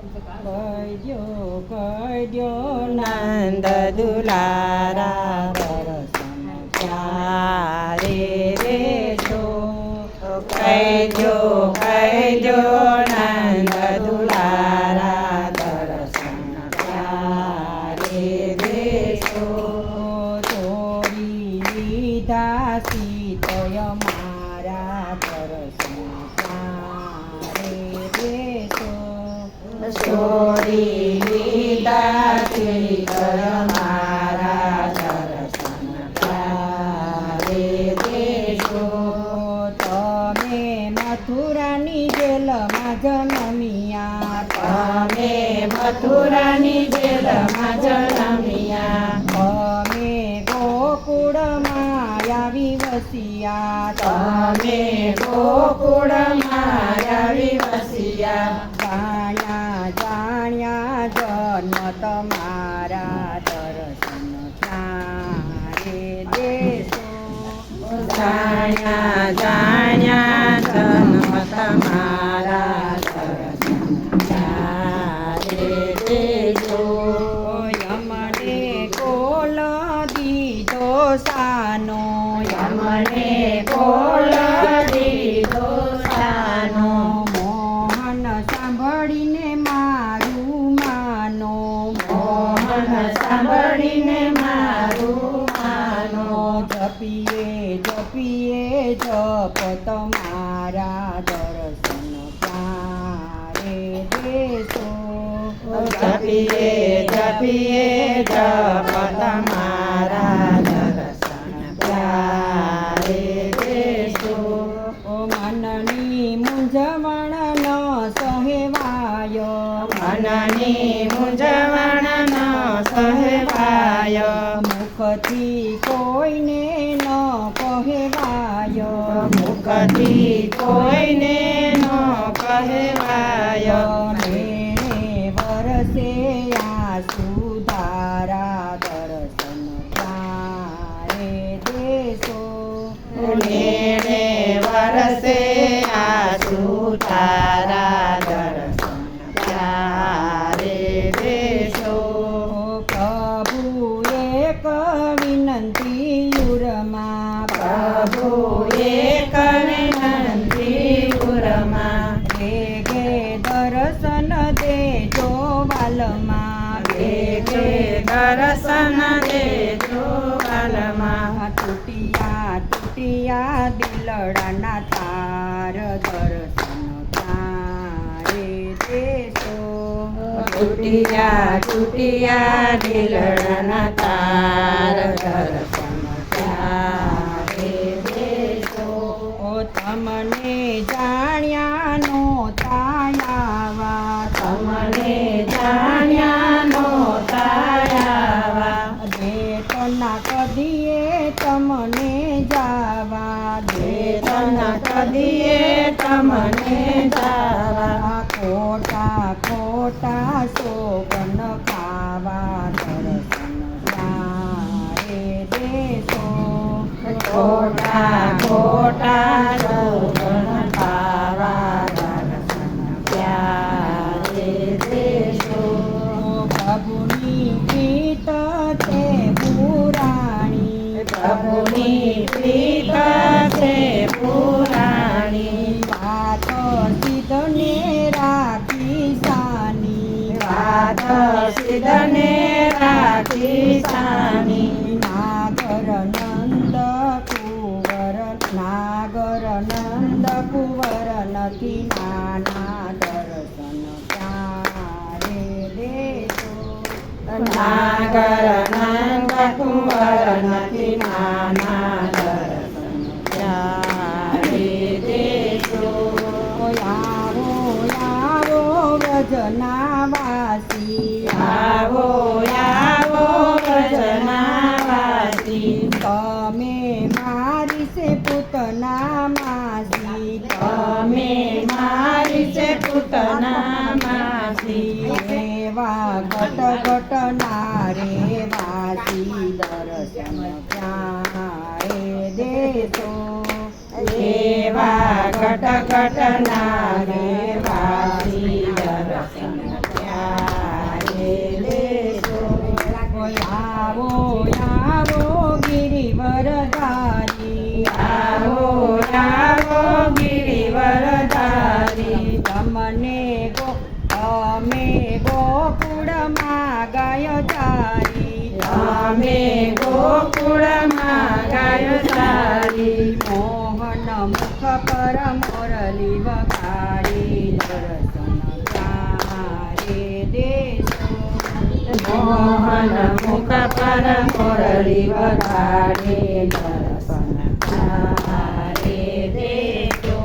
કૈદ્યો કૈદ્યો નંદ દુલારા દર્શન પ્યારે રે છો કૈદ્યો કૈદ્યો નંદ છોડી લીધા સીતય મારા દર્શન તમે મથુરાની જેલમાં જન્મિયા તમે મથુરાની જેલમાં જન્મિયા તમે ગોકુળમાં આવી વસિયા. તમે ગોકુળમાં આવી વસિયા. જાણ્યા જન્મ તમારા દર્શન ચારે દેશો? જાણ્યા જાણ્યા જન્મ તમારા સાંભળીને મારું માનો. જપીએ જપીએ જપ તમારા દર્શન ક્યારે દેશો? જપીએ જપીએ જપ તમારા દર્શન ક્યારે દેશો? ઓ મનની મૂંઝવણ ન સહેવાય. મનની મૂંઝવણ ન સહેવાય મુખથી કોઈને ન કહેવાય. મુખથી કોઈને ન કહેવાય. વિનંતી યુરમાં પ્રભુ એક વિનંતી યુરમાં ભેગે દર્શન દેજો વાલમાં ભેગે દર્શન દેજો વાલમાં તૂટિયા તૂટિયા દિલડાના તાર દર્શન તૂટિયા તૂટિયા દિલડાના તાર તમને જાણ્યા નો તાયાવા તમને જાણ્યા નો તાયાવા દેતના કદીએ તમને જાવા. દેતના કદીએ તમને જાવા. ખોટા ખોટા શોભન ખાવા દર્શન ક્યારે દેશો. ખોટા ખોટા નાના દર્શન ક્યારે કુંવર નથી નાના માસી એવા ઘટ ઘટ નારે વાસી દર્શન ક્યારે દેતો એવા ઘટ ઘટ નારે વાસી દર્શન ત્યારે દેતો આવો આવો ગિરિવરધારી મુખ પર મોરલી તારે દેશો. મોહન મુખ પર મોરલી વગાડે દર્શન તારે દેજો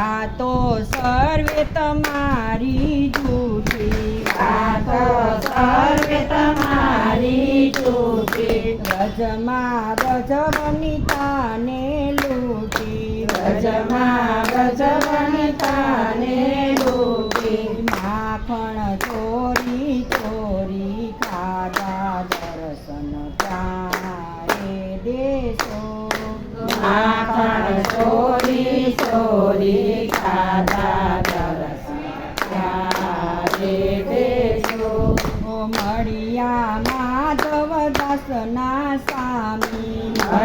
આ તો સર્વે તમારી જૂઠી, આ તો સર્વે તમારી ચૂકી વ્રજમાં વ્રજ વનિતાને લૂટી વ્રજમાં વ્રજ વનિતાને લૂટી માખણ ચોરી ચોરી ખાધા દર્શન તારે દેશો. માખણ ચોરી ચોરી.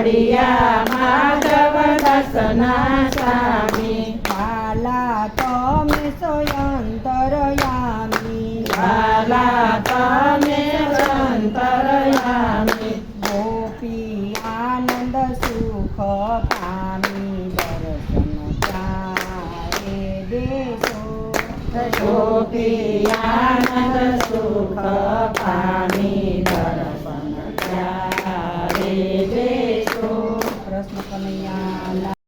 હરિયા માધવ દસના સ્વામી બાલા તમે સ્વયંતરયામી. વાલા તમે સ્વયંતરયામી. ગોપી આનંદ સુખ પામી. દર્શન ચારે દેશો. ગોપી આનંદ સુખ પામી.